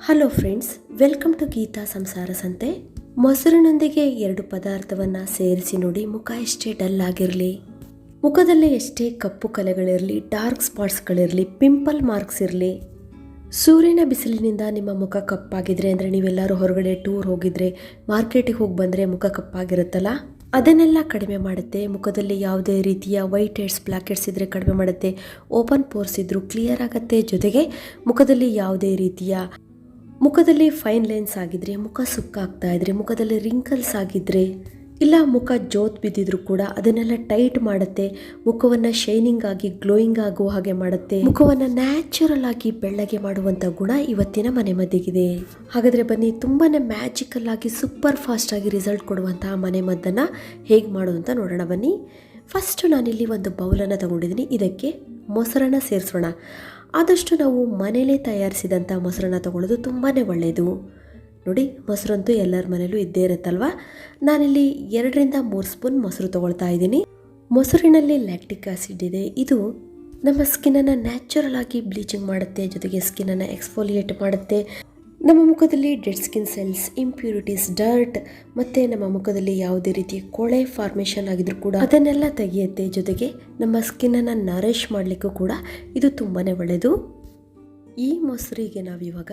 Hello friends, welcome to Geetha Samsara Santhe. ಮೊಸರಿನೊಂದಿಗೆ ಎರಡು ಪದಾರ್ಥವನ್ನು ಸೇರಿಸಿ ನೋಡಿ ಮುಖ ಎಷ್ಟೇ ಡಲ್ ಆಗಿರಲಿ, ಮುಖದಲ್ಲಿ ಎಷ್ಟೇ ಕಪ್ಪು ಕಲೆಗಳಿರಲಿ, ಡಾರ್ಕ್ ಸ್ಪಾಟ್ಸ್ಗಳಿರಲಿ, ಪಿಂಪಲ್ ಮಾರ್ಕ್ಸ್ ಇರಲಿ, ಸೂರ್ಯನ ಬಿಸಿಲಿನಿಂದ ನಿಮ್ಮ ಮುಖ ಕಪ್ಪಾಗಿದ್ರೆ ಅಂದರೆ ನೀವೆಲ್ಲರೂ ಹೊರಗಡೆ ಟೂರ್ ಹೋಗಿದ್ರೆ, ಮಾರ್ಕೆಟಿಗೆ ಹೋಗಿ ಬಂದರೆ ಮುಖ ಕಪ್ಪಾಗಿರುತ್ತಲ್ಲ? ಅದನ್ನೆಲ್ಲ ಕಡಿಮೆ ಮಾಡುತ್ತೆ. ಮುಖದಲ್ಲಿ ಯಾವುದೇ ರೀತಿಯ ವೈಟ್ ಹೆಡ್ಸ್ ಬ್ಲ್ಯಾಕ್ ಹೆಡ್ಸ್ ಇದ್ದರೆ ಕಡಿಮೆ ಮಾಡುತ್ತೆ. ಓಪನ್ ಪೋರ್ಸ್ ಇದ್ದರೂ ಕ್ಲಿಯರ್ ಆಗುತ್ತೆ. ಜೊತೆಗೆ ಮುಖದಲ್ಲಿ ಯಾವುದೇ ರೀತಿಯ ಮುಖದಲ್ಲಿ ಫೈನ್ ಲೈನ್ಸ್ ಆಗಿದ್ರೆ ಮುಖ ಸುಕ್ಕಾಗ್ತಾ ಇದ್ರೆ, ಮುಖದಲ್ಲಿ ರಿಂಕಲ್ಸ್ ಆಗಿದ್ರೆ, ಇಲ್ಲ ಮುಖ ಜೋತ್ ಬಿದ್ದಿದ್ರು ಕೂಡ ಅದನ್ನೆಲ್ಲ ಟೈಟ್ ಮಾಡುತ್ತೆ, ಮುಖವನ್ನು ಶೈನಿಂಗ್ ಆಗಿ ಗ್ಲೋಯಿಂಗ್ ಆಗುವ ಹಾಗೆ ಮಾಡುತ್ತೆ, ಮುಖವನ್ನು ನ್ಯಾಚುರಲ್ ಆಗಿ ಬೆಳ್ಳಗೆ ಮಾಡುವಂತ ಗುಣ ಇವತ್ತಿನ ಮನೆ ಮದ್ದಿಗಿದೆ. ಹಾಗಾದ್ರೆ ಬನ್ನಿ, ತುಂಬಾನೇ ಮ್ಯಾಜಿಕಲ್ ಆಗಿ ಸೂಪರ್ ಫಾಸ್ಟ್ ಆಗಿ ರಿಸಲ್ಟ್ ಕೊಡುವಂತಹ ಮನೆ ಮದ್ದನ್ನ ಹೇಗೆ ಮಾಡುವಂತ ನೋಡೋಣ ಬನ್ನಿ. ಫಸ್ಟ್ ನಾನಿಲ್ಲಿ ಒಂದು ಬೌಲನ್ನು ತಗೊಂಡಿದ್ದೀನಿ, ಇದಕ್ಕೆ ಮೊಸರನ್ನ ಸೇರಿಸೋಣ. ಆದಷ್ಟು ನಾವು ಮನೇಲೇ ತಯಾರಿಸಿದಂಥ ಮೊಸರನ್ನ ತಗೊಳ್ಳೋದು ತುಂಬಾ ಒಳ್ಳೆಯದು ನೋಡಿ, ಮೊಸರಂತೂ ಎಲ್ಲರ ಮನೇಲೂ ಇದ್ದೇ ಇರುತ್ತಲ್ವ? ನಾನಿಲ್ಲಿ ಎರಡರಿಂದ ಮೂರು ಸ್ಪೂನ್ ಮೊಸರು ತೊಗೊಳ್ತಾ ಇದ್ದೀನಿ. ಮೊಸರಿನಲ್ಲಿ ಲ್ಯಾಕ್ಟಿಕ್ ಆಸಿಡ್ ಇದೆ. ಇದು ನಮ್ಮ ಸ್ಕಿನ್ನನ್ನು ನ್ಯಾಚುರಲ್ ಆಗಿ ಬ್ಲೀಚಿಂಗ್ ಮಾಡುತ್ತೆ, ಜೊತೆಗೆ ಸ್ಕಿನ್ನನ್ನು ಎಕ್ಸ್ಫೋಲಿಯೇಟ್ ಮಾಡುತ್ತೆ. ನಮ್ಮ ಮುಖದಲ್ಲಿ dead skin cells impurities dirt ಮತ್ತು ನಮ್ಮ ಮುಖದಲ್ಲಿ ಯಾವುದೇ ರೀತಿಯ ಕೊಳೆ ಫಾರ್ಮೇಷನ್ ಆಗಿದ್ರು ಕೂಡ ಅದನ್ನೆಲ್ಲ ತೆಗೆಯುತ್ತೆ ಜೊತೆಗೆ ನಮ್ಮ ಸ್ಕಿನ್ನನ್ನು ನರಿಷ್ ಮಾಡಲಿಕ್ಕೂ ಕೂಡ ಇದು ತುಂಬಾ ಒಳ್ಳೆಯದು ಈ ಮೊಸರಿಗೆ ನಾವಿವಾಗ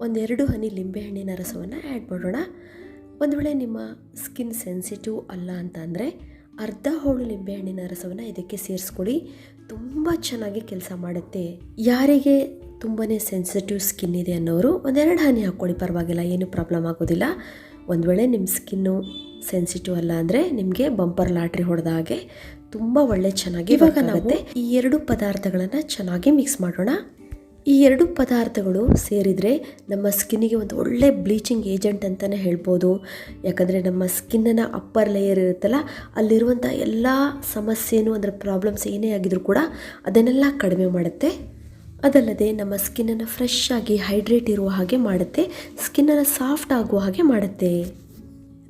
ಒಂದೆರಡು ಹನಿ ಲಿಂಬೆಹಣ್ಣಿನ ರಸವನ್ನು ಆ್ಯಡ್ ಮಾಡೋಣ. ಒಂದು ವೇಳೆ ನಿಮ್ಮ ಸ್ಕಿನ್ ಸೆನ್ಸಿಟಿವ್ ಅಲ್ಲ ಅಂತ ಅಂದರೆ ಅರ್ಧ ಹೋಳು ಲಿಂಬೆಹಣ್ಣಿನ ರಸವನ್ನು ಇದಕ್ಕೆ ಸೇರಿಸ್ಕೊಳ್ಳಿ. ತುಂಬ ಚೆನ್ನಾಗಿ ಕೆಲಸ ಮಾಡುತ್ತೆ. ಯಾರಿಗೆ ತುಂಬಾ ಸೆನ್ಸಿಟಿವ್ ಸ್ಕಿನ್ ಇದೆ ಅನ್ನೋರು ಒಂದೆರಡು ಹನಿ ಹಾಕ್ಕೊಳ್ಳಿ ಪರವಾಗಿಲ್ಲ ಏನು ಪ್ರಾಬ್ಲಮ್ ಆಗೋದಿಲ್ಲ. ಒಂದು ವೇಳೆ ನಿಮ್ಮ ಸ್ಕಿನ್ನು ಸೆನ್ಸಿಟಿವ್ ಅಲ್ಲ ಅಂದರೆ ನಿಮಗೆ ಬಂಪರ್ ಲಾಟ್ರಿ ಹೊಡೆದ ಹಾಗೆ ತುಂಬ ಒಳ್ಳೆ ಚೆನ್ನಾಗಿ ಇವಾಗ ನಾವು ಈ ಎರಡು ಪದಾರ್ಥಗಳನ್ನು ಚೆನ್ನಾಗಿ ಮಿಕ್ಸ್ ಮಾಡೋಣ. ಈ ಎರಡು ಪದಾರ್ಥಗಳು ಸೇರಿದರೆ ನಮ್ಮ ಸ್ಕಿನ್ನಿಗೆ ಒಂದು ಒಳ್ಳೆ ಬ್ಲೀಚಿಂಗ್ ಏಜೆಂಟ್ ಅಂತಲೇ ಹೇಳ್ಬೋದು. ಯಾಕಂದರೆ ನಮ್ಮ ಸ್ಕಿನ್ನನ ಅಪ್ಪರ್ ಲೇಯರ್ ಇರುತ್ತಲ್ಲ ಅಲ್ಲಿರುವಂಥ ಎಲ್ಲ ಸಮಸ್ಯೆನೂ ಅಂದರೆ ಪ್ರಾಬ್ಲಮ್ಸ್ ಏನೇ ಆಗಿದ್ರು ಕೂಡ ಅದನ್ನೆಲ್ಲ ಕಡಿಮೆ ಮಾಡುತ್ತೆ. ಅದಲ್ಲದೆ ನಮ್ಮ ಸ್ಕಿನ್ನನ್ನು ಫ್ರೆಶ್ ಆಗಿ ಹೈಡ್ರೇಟ್ ಇರುವ ಹಾಗೆ ಮಾಡುತ್ತೆ, ಸ್ಕಿನ್ನನ್ನು ಸಾಫ್ಟ್ ಆಗುವ ಹಾಗೆ ಮಾಡುತ್ತೆ.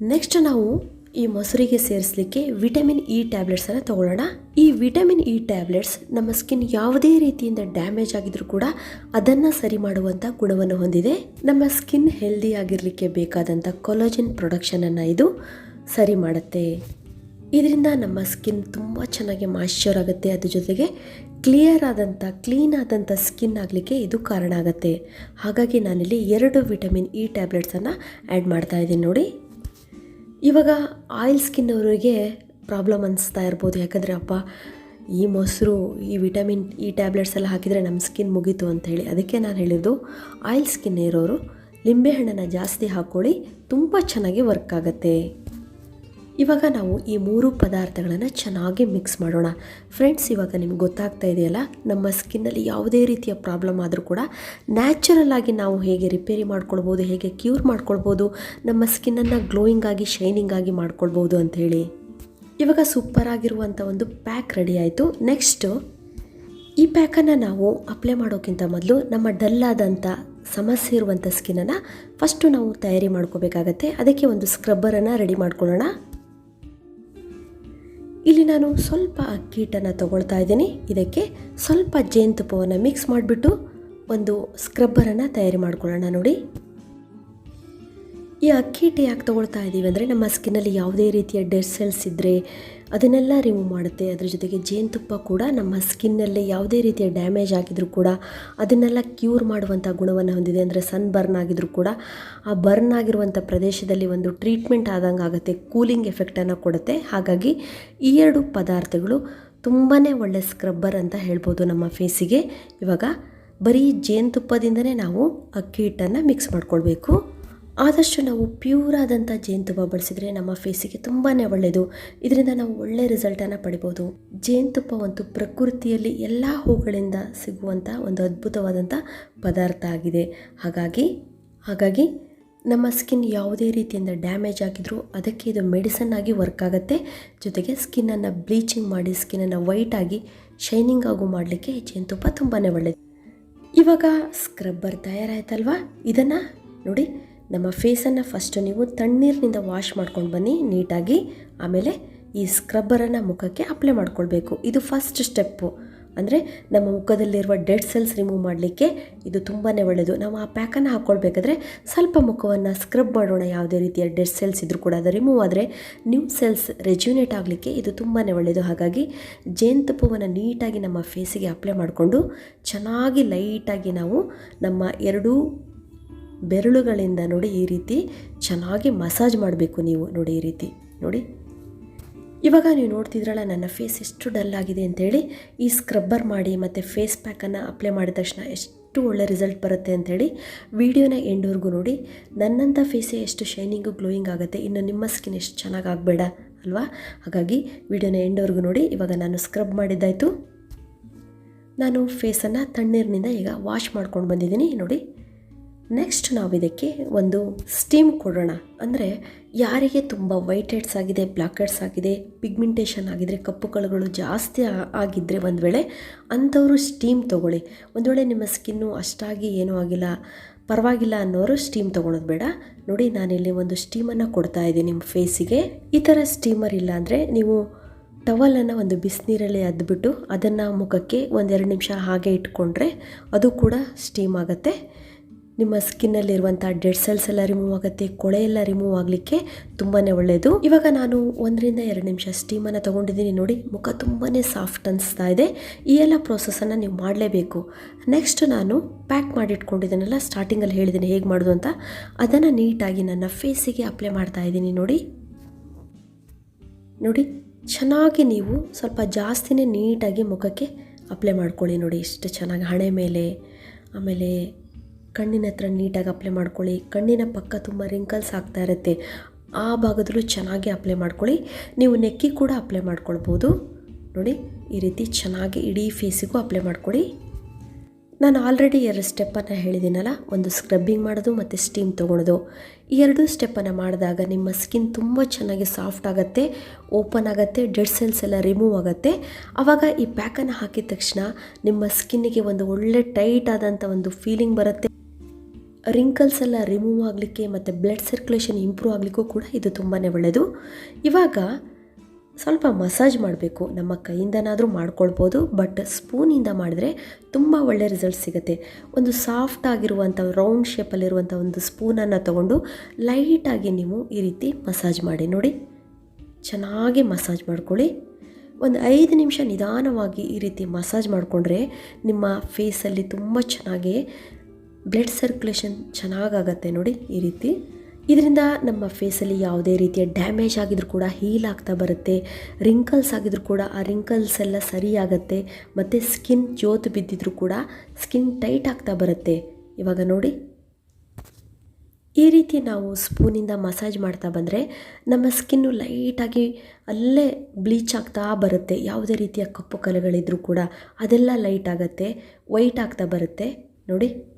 ನೆಕ್ಸ್ಟ್ ನಾವು ಈ ಮೊಸರಿಗೆ ಸೇರಿಸಲಿಕ್ಕೆ ವಿಟಮಿನ್ ಇ ಟ್ಯಾಬ್ಲೆಟ್ಸನ್ನು ತಗೊಳ್ಳೋಣ. ಈ ವಿಟಮಿನ್ ಇ ಟ್ಯಾಬ್ಲೆಟ್ಸ್ ನಮ್ಮ ಸ್ಕಿನ್ ಯಾವುದೇ ರೀತಿಯಿಂದ ಡ್ಯಾಮೇಜ್ ಆಗಿದ್ರೂ ಕೂಡ ಅದನ್ನು ಸರಿ ಮಾಡುವಂಥ ಗುಣವನ್ನು ಹೊಂದಿದೆ. ನಮ್ಮ ಸ್ಕಿನ್ ಹೆಲ್ದಿ ಆಗಿರಲಿಕ್ಕೆ ಬೇಕಾದಂಥ ಕೊಲೋಜಿನ್ ಪ್ರೊಡಕ್ಷನನ್ನು ಇದು ಸರಿ ಮಾಡುತ್ತೆ. ಇದರಿಂದ ನಮ್ಮ ಸ್ಕಿನ್ ತುಂಬ ಚೆನ್ನಾಗಿ ಮಾಯಶ್ಚರ್ ಆಗುತ್ತೆ. ಅದ್ರ ಜೊತೆಗೆ ಕ್ಲಿಯರ್ ಆದಂಥ ಕ್ಲೀನ್ ಆದಂಥ ಸ್ಕಿನ್ ಆಗಲಿಕ್ಕೆ ಇದು ಕಾರಣ ಆಗುತ್ತೆ. ಹಾಗಾಗಿ ನಾನಿಲ್ಲಿ ಎರಡು ವಿಟಮಿನ್ ಇ ಟ್ಯಾಬ್ಲೆಟ್ಸನ್ನು ಆ್ಯಡ್ ಮಾಡ್ತಾ ಇದ್ದೀನಿ ನೋಡಿ. ಇವಾಗ ಆಯಿಲ್ ಸ್ಕಿನ್ ಅವರಿಗೆ ಪ್ರಾಬ್ಲಮ್ ಅನಿಸ್ತಾ ಇರ್ಬೋದು. ಯಾಕಂದರೆ ಅಪ್ಪ, ಈ ಮೊಸರು, ಈ ವಿಟಮಿನ್ ಇ ಟ್ಯಾಬ್ಲೆಟ್ಸ್ ಎಲ್ಲ ಹಾಕಿದರೆ ನಮ್ಮ ಸ್ಕಿನ್ ಮುಗೀತು ಅಂತ ಹೇಳಿ. ಅದಕ್ಕೆ ನಾನು ಹೇಳಿದ್ದು ಆಯಿಲ್ ಸ್ಕಿನ್ ಇರೋರು ಲಿಂಬೆಹಣ್ಣನ್ನು ಜಾಸ್ತಿ ಹಾಕ್ಕೊಳ್ಳಿ, ತುಂಬ ಚೆನ್ನಾಗಿ ವರ್ಕ್ ಆಗುತ್ತೆ. ಇವಾಗ ನಾವು ಈ ಮೂರು ಪದಾರ್ಥಗಳನ್ನು ಚೆನ್ನಾಗಿ ಮಿಕ್ಸ್ ಮಾಡೋಣ. ಫ್ರೆಂಡ್ಸ್ ಇವಾಗ ನಿಮ್ಗೆ ಗೊತ್ತಾಗ್ತಾ ಇದೆಯಲ್ಲ, ನಮ್ಮ ಸ್ಕಿನ್ನಲ್ಲಿ ಯಾವುದೇ ರೀತಿಯ ಪ್ರಾಬ್ಲಮ್ ಆದರೂ ಕೂಡ ನ್ಯಾಚುರಲ್ ಆಗಿ ನಾವು ಹೇಗೆ ರಿಪೇರಿ ಮಾಡ್ಕೊಳ್ಬೋದು, ಹೇಗೆ ಕ್ಯೂರ್ ಮಾಡ್ಕೊಳ್ಬೋದು, ನಮ್ಮ ಸ್ಕಿನ್ನನ್ನು ಗ್ಲೋಯಿಂಗ್ ಆಗಿ ಶೈನಿಂಗ್ ಆಗಿ ಮಾಡ್ಕೊಳ್ಬೋದು ಅಂತ ಹೇಳಿ. ಇವಾಗ ಸೂಪರ್ ಆಗಿರುವಂಥ ಒಂದು ಪ್ಯಾಕ್ ರೆಡಿ ಆಯಿತು. ನೆಕ್ಸ್ಟು ಈ ಪ್ಯಾಕನ್ನು ನಾವು ಅಪ್ಲೈ ಮಾಡೋಕ್ಕಿಂತ ಮೊದಲು ನಮ್ಮ ಡಲ್ಲಾದಂಥ ಸಮಸ್ಯೆ ಇರುವಂಥ ಸ್ಕಿನ್ನನ್ನು ಫಸ್ಟು ನಾವು ತಯಾರಿ ಮಾಡ್ಕೋಬೇಕಾಗತ್ತೆ. ಅದಕ್ಕೆ ಒಂದು ಸ್ಕ್ರಬ್ಬರನ್ನು ರೆಡಿ ಮಾಡ್ಕೊಳ್ಳೋಣ. ಇಲ್ಲಿ ನಾನು ಸ್ವಲ್ಪ ಅಕ್ಕಿ ತಗೊಳ್ತಾ ಇದ್ದೀನಿ. ಇದಕ್ಕೆ ಸ್ವಲ್ಪ ಜೇನುತುಪ್ಪವನ್ನು ಮಿಕ್ಸ್ ಮಾಡಿಬಿಟ್ಟು ಒಂದು ಸ್ಕ್ರಬ್ಬರನ್ನು ತಯಾರಿ ಮಾಡ್ಕೊಳ್ಳೋಣ ನೋಡಿ. ಈ ಅಕ್ಕಿ ಹಿಟ್ಟು ಯಾಕೆ ತೊಗೊಳ್ತಾ ಇದ್ದೀವಿ ಅಂದರೆ ನಮ್ಮ ಸ್ಕಿನ್ನಲ್ಲಿ ಯಾವುದೇ ರೀತಿಯ ಡೆಡ್ ಸೆಲ್ಸ್ ಇದ್ದರೆ ಅದನ್ನೆಲ್ಲ ರಿಮೂವ್ ಮಾಡುತ್ತೆ. ಅದ್ರ ಜೊತೆಗೆ ಜೇನುತುಪ್ಪ ಕೂಡ ನಮ್ಮ ಸ್ಕಿನ್ನಲ್ಲಿ ಯಾವುದೇ ರೀತಿಯ ಡ್ಯಾಮೇಜ್ ಆಗಿದ್ರೂ ಕೂಡ ಅದನ್ನೆಲ್ಲ ಕ್ಯೂರ್ ಮಾಡುವಂಥ ಗುಣವನ್ನು ಹೊಂದಿದೆ. ಅಂದರೆ ಸನ್ ಬರ್ನ್ ಆಗಿದ್ರೂ ಕೂಡ ಆ ಬರ್ನ್ ಆಗಿರುವಂಥ ಪ್ರದೇಶದಲ್ಲಿ ಒಂದು ಟ್ರೀಟ್ಮೆಂಟ್ ಆದಂಗೆ ಆಗುತ್ತೆ. ಕೂಲಿಂಗ್ ಎಫೆಕ್ಟನ್ನು ಕೊಡುತ್ತೆ. ಹಾಗಾಗಿ ಈ ಎರಡು ಪದಾರ್ಥಗಳು ತುಂಬಾ ಒಳ್ಳೆ ಸ್ಕ್ರಬ್ಬರ್ ಅಂತ ಹೇಳ್ಬೋದು ನಮ್ಮ ಫೇಸಿಗೆ ಇವಾಗ ಬರೀ ಜೇನುತುಪ್ಪದಿಂದನೇ ನಾವು ಅಕ್ಕಿ ಹಿಟ್ಟನ್ನು ಮಿಕ್ಸ್ ಮಾಡ್ಕೊಳ್ಬೇಕು. ಆದಷ್ಟು ನಾವು ಪ್ಯೂರ್ ಆದಂಥ ಜೇನುತುಪ್ಪ ಬಳಸಿದರೆ ನಮ್ಮ ಫೇಸಿಗೆ ತುಂಬಾ ಒಳ್ಳೆಯದು ಇದರಿಂದ ನಾವು ಒಳ್ಳೆಯ ರಿಸಲ್ಟನ್ನು ಪಡಿಬೋದು. ಜೇನುತುಪ್ಪ ಒಂದು ಪ್ರಕೃತಿಯಲ್ಲಿ ಎಲ್ಲ ಹೂಗಳಿಂದ ಸಿಗುವಂಥ ಒಂದು ಅದ್ಭುತವಾದಂಥ ಪದಾರ್ಥ ಆಗಿದೆ. ಹಾಗಾಗಿ ಹಾಗಾಗಿ ನಮ್ಮ ಸ್ಕಿನ್ ಯಾವುದೇ ರೀತಿಯಿಂದ ಡ್ಯಾಮೇಜ್ ಆಗಿದ್ರೂ ಅದಕ್ಕೆ ಇದು ಮೆಡಿಸನ್ ಆಗಿ ವರ್ಕ್ ಆಗುತ್ತೆ. ಜೊತೆಗೆ ಸ್ಕಿನ್ನನ್ನು ಬ್ಲೀಚಿಂಗ್ ಮಾಡಿ ಸ್ಕಿನ್ನನ್ನು ವೈಟ್ ಆಗಿ ಶೈನಿಂಗ್ ಆಗು ಮಾಡಲಿಕ್ಕೆ ಜೇನುತುಪ್ಪ ತುಂಬಾ ಒಳ್ಳೆಯದು ಇವಾಗ ಸ್ಕ್ರಬ್ಬರ್ ತಯಾರಾಯ್ತಲ್ವಾ? ಇದನ್ನು ನೋಡಿ. ನಮ್ಮ ಫೇಸನ್ನು ಫಸ್ಟು ನೀವು ತಣ್ಣೀರಿನಿಂದ ವಾಶ್ ಮಾಡ್ಕೊಂಡು ಬನ್ನಿ, ನೀಟಾಗಿ. ಆಮೇಲೆ ಈ ಸ್ಕ್ರಬ್ಬರನ್ನು ಮುಖಕ್ಕೆ ಅಪ್ಲೈ ಮಾಡ್ಕೊಳ್ಬೇಕು. ಇದು ಫಸ್ಟ್ ಸ್ಟೆಪ್ಪು ಅಂದರೆ ನಮ್ಮ ಮುಖದಲ್ಲಿರುವ ಡೆಡ್ ಸೆಲ್ಸ್ ರಿಮೂವ್ ಮಾಡಲಿಕ್ಕೆ ಇದು ತುಂಬಾ ಒಳ್ಳೆಯದು ನಾವು ಆ ಪ್ಯಾಕನ್ನು ಹಾಕ್ಕೊಳ್ಬೇಕಾದ್ರೆ ಸ್ವಲ್ಪ ಮುಖವನ್ನು ಸ್ಕ್ರಬ್ ಮಾಡೋಣ. ಯಾವುದೇ ರೀತಿಯ ಡೆಡ್ ಸೆಲ್ಸ್ ಇದ್ದರೂ ಕೂಡ ಅದು ರಿಮೂವ್ ಆದರೆ ನ್ಯೂ ಸೆಲ್ಸ್ ರೆಜ್ಯುನೇಟ್ ಆಗಲಿಕ್ಕೆ ಇದು ತುಂಬಾ ಒಳ್ಳೆಯದು ಹಾಗಾಗಿ ಜೇನುತುಪ್ಪವನ್ನು ನೀಟಾಗಿ ನಮ್ಮ ಫೇಸಿಗೆ ಅಪ್ಲೈ ಮಾಡಿಕೊಂಡು ಚೆನ್ನಾಗಿ ಲೈಟಾಗಿ ನಾವು ನಮ್ಮ ಎರಡೂ ಬೆರಳುಗಳಿಂದ ನೋಡಿ ಈ ರೀತಿ ಚೆನ್ನಾಗಿ ಮಸಾಜ್ ಮಾಡಬೇಕು ನೀವು ನೋಡಿ ಈ ರೀತಿ, ನೋಡಿ. ಇವಾಗ ನೀವು ನೋಡ್ತಿದ್ರಲ್ಲ ನನ್ನ ಫೇಸ್ ಎಷ್ಟು ಡಲ್ ಆಗಿದೆ ಅಂತೇಳಿ, ಈ ಸ್ಕ್ರಬ್ಬರ್ ಮಾಡಿ ಮತ್ತು ಫೇಸ್ ಪ್ಯಾಕನ್ನು ಅಪ್ಲೈ ಮಾಡಿದ ತಕ್ಷಣ ಎಷ್ಟು ಒಳ್ಳೆ ರಿಸಲ್ಟ್ ಬರುತ್ತೆ ಅಂಥೇಳಿ ವಿಡಿಯೋನ ಎಂಡ್ವರೆಗೂ ನೋಡಿ. ನನ್ನಂಥ ಫೇಸೇ ಎಷ್ಟು ಶೈನಿಂಗು ಗ್ಲೋಯಿಂಗ್ ಆಗುತ್ತೆ, ಇನ್ನು ನಿಮ್ಮ ಸ್ಕಿನ್ ಎಷ್ಟು ಚೆನ್ನಾಗಿ ಆಗಬೇಡ ಅಲ್ವಾ? ಹಾಗಾಗಿ ವಿಡಿಯೋನ ಎಂಡ್ವರೆಗೂ ನೋಡಿ. ಇವಾಗ ನಾನು ಸ್ಕ್ರಬ್ ಮಾಡಿದ್ದಾಯಿತು. ನಾನು ಫೇಸನ್ನು ತಣ್ಣೀರಿನಿಂದ ಈಗ ವಾಶ್ ಮಾಡ್ಕೊಂಡು ಬಂದಿದ್ದೀನಿ, ನೋಡಿ. ನೆಕ್ಸ್ಟ್ ನಾವು ಇದಕ್ಕೆ ಒಂದು ಸ್ಟೀಮ್ ಕೊಡೋಣ. ಅಂದರೆ ಯಾರಿಗೆ ತುಂಬ ವೈಟ್ ಹೆಡ್ಸ್ ಆಗಿದೆ ಬ್ಲ್ಯಾಕ್ ಹೆಡ್ಸ್ ಆಗಿದೆ ಪಿಗ್ಮೆಂಟೇಷನ್ ಆಗಿದ್ರೆ ಕಪ್ಪು ಕಳುಗಳು ಜಾಸ್ತಿ ಆಗಿದ್ದರೆ ಒಂದು ವೇಳೆ ಅಂಥವರು ಸ್ಟೀಮ್ ತೊಗೊಳ್ಳಿ. ಒಂದು ವೇಳೆ ನಿಮ್ಮ ಸ್ಕಿನ್ನು ಅಷ್ಟಾಗಿ ಏನೂ ಆಗಿಲ್ಲ, ಪರವಾಗಿಲ್ಲ ಅನ್ನೋರು ಸ್ಟೀಮ್ ತೊಗೊಳೋದು ಬೇಡ. ನೋಡಿ, ನಾನಿಲ್ಲಿ ಒಂದು ಸ್ಟೀಮನ್ನು ಕೊಡ್ತಾ ಇದ್ದೀನಿ ನಿಮ್ಮ ಫೇಸಿಗೆ ಈ ಥರ ಸ್ಟೀಮರ್ ಇಲ್ಲ ಅಂದರೆ ನೀವು ಟವಲನ್ನು ಒಂದು ಬಿಸಿನೀರಲ್ಲಿ ಅದ್ಬಿಟ್ಟು ಅದನ್ನು ಮುಖಕ್ಕೆ ಒಂದೆರಡು ನಿಮಿಷ ಹಾಗೆ ಇಟ್ಕೊಂಡ್ರೆ ಅದು ಕೂಡ ಸ್ಟೀಮ್ ಆಗುತ್ತೆ. ನಿಮ್ಮ ಸ್ಕಿನ್ನಲ್ಲಿರುವಂಥ ಡೆಡ್ ಸೆಲ್ಸ್ ಎಲ್ಲ ರಿಮೂವ್ ಆಗುತ್ತೆ, ಕೊಳೆ ಎಲ್ಲ ರಿಮೂವ್ ಆಗಲಿಕ್ಕೆ ತುಂಬಾ ಒಳ್ಳೆಯದು ಇವಾಗ ನಾನು ಒಂದರಿಂದ ಎರಡು ನಿಮಿಷ ಸ್ಟೀಮನ್ನು ತೊಗೊಂಡಿದ್ದೀನಿ ನೋಡಿ, ಮುಖ ತುಂಬಾ ಸಾಫ್ಟ್ ಅನಿಸ್ತಾ ಇದೆ. ಈ ಎಲ್ಲ ಪ್ರೋಸೆಸನ್ನು ನೀವು ಮಾಡಲೇಬೇಕು. ನೆಕ್ಸ್ಟ್ ನಾನು ಪ್ಯಾಕ್ ಮಾಡಿಟ್ಕೊಂಡಿದ್ದೀನಲ್ಲ ಸ್ಟಾರ್ಟಿಂಗಲ್ಲಿ ಹೇಳಿದ್ದೀನಿ ಹೇಗೆ ಮಾಡೋದು ಅಂತ. ಅದನ್ನು ನೀಟಾಗಿ ನನ್ನ ಫೇಸಿಗೆ ಅಪ್ಲೈ ಮಾಡ್ತಾ ಇದ್ದೀನಿ ನೋಡಿ. ನೋಡಿ, ಚೆನ್ನಾಗಿ ನೀವು ಸ್ವಲ್ಪ ಜಾಸ್ತಿನೇ ನೀಟಾಗಿ ಮುಖಕ್ಕೆ ಅಪ್ಲೈ ಮಾಡ್ಕೊಳ್ಳಿ ನೋಡಿ, ಎಷ್ಟು ಚೆನ್ನಾಗಿ ಹಣೆ ಮೇಲೆ, ಆಮೇಲೆ ಕಣ್ಣಿನ ಹತ್ರ ನೀಟಾಗಿ ಅಪ್ಲೈ ಮಾಡ್ಕೊಳ್ಳಿ. ಕಣ್ಣಿನ ಪಕ್ಕ ತುಂಬ ರಿಂಕಲ್ಸ್ ಆಗ್ತಾ ಇರುತ್ತೆ. ಆ ಭಾಗದಲ್ಲೂ ಚೆನ್ನಾಗಿ ಅಪ್ಲೈ ಮಾಡ್ಕೊಳ್ಳಿ. ನೀವು ನೆಕ್ಕಿ ಕೂಡ ಅಪ್ಲೈ ಮಾಡ್ಕೊಳ್ಬೋದು. ನೋಡಿ, ಈ ರೀತಿ ಚೆನ್ನಾಗಿ ಇಡೀ ಫೇಸಿಗೂ ಅಪ್ಲೈ ಮಾಡ್ಕೊಳ್ಳಿ ನಾನು ಆಲ್ರೆಡಿ ಎರಡು ಸ್ಟೆಪ್ಪನ್ನು ಹೇಳಿದ್ದೀನಲ್ಲ, ಒಂದು ಸ್ಕ್ರಬ್ಬಿಂಗ್ ಮಾಡೋದು ಮತ್ತು ಸ್ಟೀಮ್ ತೊಗೊಳೋದು. ಎರಡೂ ಸ್ಟೆಪ್ಪನ್ನು ಮಾಡಿದಾಗ ನಿಮ್ಮ ಸ್ಕಿನ್ ತುಂಬ ಚೆನ್ನಾಗಿ ಸಾಫ್ಟ್ ಆಗುತ್ತೆ ಓಪನ್ ಆಗುತ್ತೆ ಡೆಡ್ ಸೆಲ್ಸ್ ಎಲ್ಲ ರಿಮೂವ್ ಆಗುತ್ತೆ. ಆವಾಗ ಈ ಪ್ಯಾಕನ್ನು ಹಾಕಿದ ತಕ್ಷಣ ನಿಮ್ಮ ಸ್ಕಿನ್ನಿಗೆ ಒಂದು ಒಳ್ಳೆ ಟೈಟ್ ಆದಂಥ ಒಂದು ಫೀಲಿಂಗ್ ಬರುತ್ತೆ. ರಿಂಕಲ್ಸ್ ಎಲ್ಲ ರಿಮೂವ್ ಆಗಲಿಕ್ಕೆ ಮತ್ತು ಬ್ಲಡ್ ಸರ್ಕ್ಯುಲೇಷನ್ ಇಂಪ್ರೂವ್ ಆಗಲಿಕ್ಕೂ ಕೂಡ ಇದು ತುಂಬಾ ಒಳ್ಳೆಯದು ಇವಾಗ ಸ್ವಲ್ಪ ಮಸಾಜ್ ಮಾಡಬೇಕು. ನಮ್ಮ ಕೈಯಿಂದನಾದರೂ ಮಾಡ್ಕೊಳ್ಬೋದು ಬಟ್ ಸ್ಪೂನಿಂದ ಮಾಡಿದ್ರೆ ತುಂಬ ಒಳ್ಳೆ ರಿಸಲ್ಟ್ ಸಿಗುತ್ತೆ. ಒಂದು ಸಾಫ್ಟ್ ಆಗಿರುವಂಥ ರೌಂಡ್ ಶೇಪಲ್ಲಿರುವಂಥ ಒಂದು ಸ್ಪೂನನ್ನು ತಗೊಂಡು ಲೈಟಾಗಿ ನೀವು ಈ ರೀತಿ ಮಸಾಜ್ ಮಾಡಿ ನೋಡಿ. ಚೆನ್ನಾಗಿ ಮಸಾಜ್ ಮಾಡ್ಕೊಳ್ಳಿ. ಒಂದು ಐದು ನಿಮಿಷ ನಿಧಾನವಾಗಿ ಈ ರೀತಿ ಮಸಾಜ್ ಮಾಡಿಕೊಂಡ್ರೆ ನಿಮ್ಮ ಫೇಸಲ್ಲಿ ತುಂಬ ಚೆನ್ನಾಗಿ ಬ್ಲಡ್ ಸರ್ಕ್ಯುಲೇಷನ್ ಚೆನ್ನಾಗಾಗತ್ತೆ ನೋಡಿ ಈ ರೀತಿ. ಇದರಿಂದ ನಮ್ಮ ಫೇಸಲ್ಲಿ ಯಾವುದೇ ರೀತಿಯ ಡ್ಯಾಮೇಜ್ ಆಗಿದ್ರು ಕೂಡ ಹೀಲ್ ಆಗ್ತಾ ಬರುತ್ತೆ. ರಿಂಕಲ್ಸ್ ಆಗಿದ್ರು ಕೂಡ ಆ ರಿಂಕಲ್ಸ್ ಎಲ್ಲ ಸರಿ ಆಗುತ್ತೆ ಮತ್ತು ಸ್ಕಿನ್ ಜೋತು ಬಿದ್ದಿದ್ರು ಕೂಡ ಸ್ಕಿನ್ ಟೈಟ್ ಆಗ್ತಾ ಬರುತ್ತೆ. ಇವಾಗ ನೋಡಿ. ಈ ರೀತಿ ನಾವು ಸ್ಪೂನಿಂದ ಮಸಾಜ್ ಮಾಡ್ತಾ ಬಂದರೆ ನಮ್ಮ ಸ್ಕಿನ್ನು ಲೈಟಾಗಿ ಅಲ್ಲೇ ಬ್ಲೀಚ್ ಆಗ್ತಾ ಬರುತ್ತೆ. ಯಾವುದೇ ರೀತಿಯ ಕಪ್ಪು ಕಲೆಗಳಿದ್ರೂ ಕೂಡ ಅದೆಲ್ಲ ಲೈಟ್ ಆಗುತ್ತೆ. ವೈಟ್ ಆಗ್ತಾ ಬರುತ್ತೆ. ನೋಡಿ.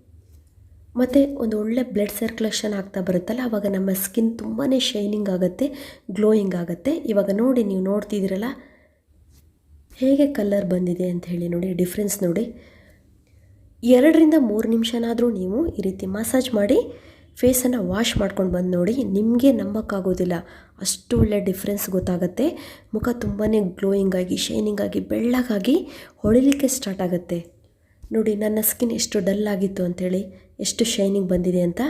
ಮತ್ತು ಒಂದು ಒಳ್ಳೆ ಬ್ಲಡ್ ಸರ್ಕ್ಯುಲೇಷನ್ ಆಗ್ತಾ ಬರುತ್ತಲ್ಲ ಆವಾಗ ನಮ್ಮ ಸ್ಕಿನ್ ತುಂಬಾ ಶೈನಿಂಗ್ ಆಗುತ್ತೆ ಗ್ಲೋಯಿಂಗ್ ಆಗುತ್ತೆ. ಇವಾಗ ನೋಡಿ ನೀವು ನೋಡ್ತಿದ್ದೀರಲ್ಲ, ಹೇಗೆ ಕಲರ್ ಬಂದಿದೆ ಅಂತ ಹೇಳಿ ನೋಡಿ ಡಿಫ್ರೆನ್ಸ್ ನೋಡಿ. ಎರಡರಿಂದ ಮೂರು ನಿಮಿಷನಾದರೂ ನೀವು ಈ ರೀತಿ ಮಸಾಜ್ ಮಾಡಿ ಫೇಸನ್ನು ವಾಶ್ ಮಾಡ್ಕೊಂಡು ಬಂದು ನೋಡಿ, ನಿಮಗೆ ನಂಬೋಕ್ಕಾಗೋದಿಲ್ಲ. ಅಷ್ಟು ಒಳ್ಳೆ ಡಿಫ್ರೆನ್ಸ್ ಗೊತ್ತಾಗುತ್ತೆ. ಮುಖ ತುಂಬಾ ಗ್ಲೋಯಿಂಗ್ ಆಗಿ ಶೈನಿಂಗ್ ಆಗಿ, ಬೆಳ್ಳಗಾಗಿ ಹೊಳಿಲಿಕ್ಕೆ ಸ್ಟಾರ್ಟ್ ಆಗುತ್ತೆ. ನೋಡಿ ನನ್ನ ಸ್ಕಿನ್ ಎಷ್ಟು ಡಲ್ ಆಗಿತ್ತು ಅಂಥೇಳಿ ಎಷ್ಟು ಶೈನಿಂಗ್ ಬಂದಿದೆ ಅಂತ.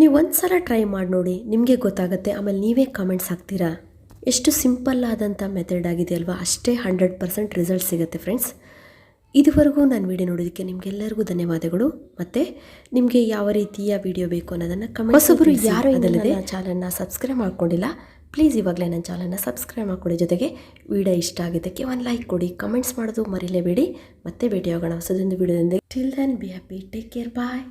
ನೀವು ಒಂದು ಸಲ ಟ್ರೈ ಮಾಡಿ ನೋಡಿ ನಿಮಗೆ ಗೊತ್ತಾಗುತ್ತೆ ಆಮೇಲೆ ನೀವೇ ಕಾಮೆಂಟ್ಸ್ ಹಾಕ್ತೀರಾ? ಎಷ್ಟು ಸಿಂಪಲ್ ಆದಂಥ ಮೆಥಡ್ ಆಗಿದೆ ಅಲ್ವಾ? ಅಷ್ಟೇ ಹಂಡ್ರೆಡ್ ಪರ್ಸೆಂಟ್ ರಿಸಲ್ಟ್ ಸಿಗುತ್ತೆ ಫ್ರೆಂಡ್ಸ್ ಇದುವರೆಗೂ ನಾನು ವಿಡಿಯೋ ನೋಡೋದಕ್ಕೆ ನಿಮಗೆಲ್ಲರಿಗೂ ಧನ್ಯವಾದಗಳು. ಮತ್ತು ನಿಮಗೆ ಯಾವ ರೀತಿಯ ವಿಡಿಯೋ ಬೇಕು ಅನ್ನೋದನ್ನು ಕಮೆಂಟ್ ಒಬ್ಬರು ಯಾರು ಅದಲ್ಲದೆ ಚಾನಲ್ನ ಸಬ್ಸ್ಕ್ರೈಬ್ ಮಾಡ್ಕೊಂಡಿಲ್ಲ ಪ್ಲೀಸ್ ಇವಾಗಲೇ ನನ್ನ ಚಾನಲ್ನ ಸಬ್ಸ್ಕ್ರೈಬ್ ಮಾಡಿಕೊಡಿ. ಜೊತೆಗೆ ವಿಡಿಯೋ ಇಷ್ಟ ಆಗಿದ್ದಕ್ಕೆ ಒಂದು ಲೈಕ್ ಕೊಡಿ, ಕಮೆಂಟ್ಸ್ ಮಾಡೋದು ಮರಿಲೇಬೇಡಿ. ಮತ್ತೆ ಭೇಟಿ ಆಗೋಣ ಹೊಸದೊಂದು ವಿಡಿಯೋದಿಂದ till then be happy take care bye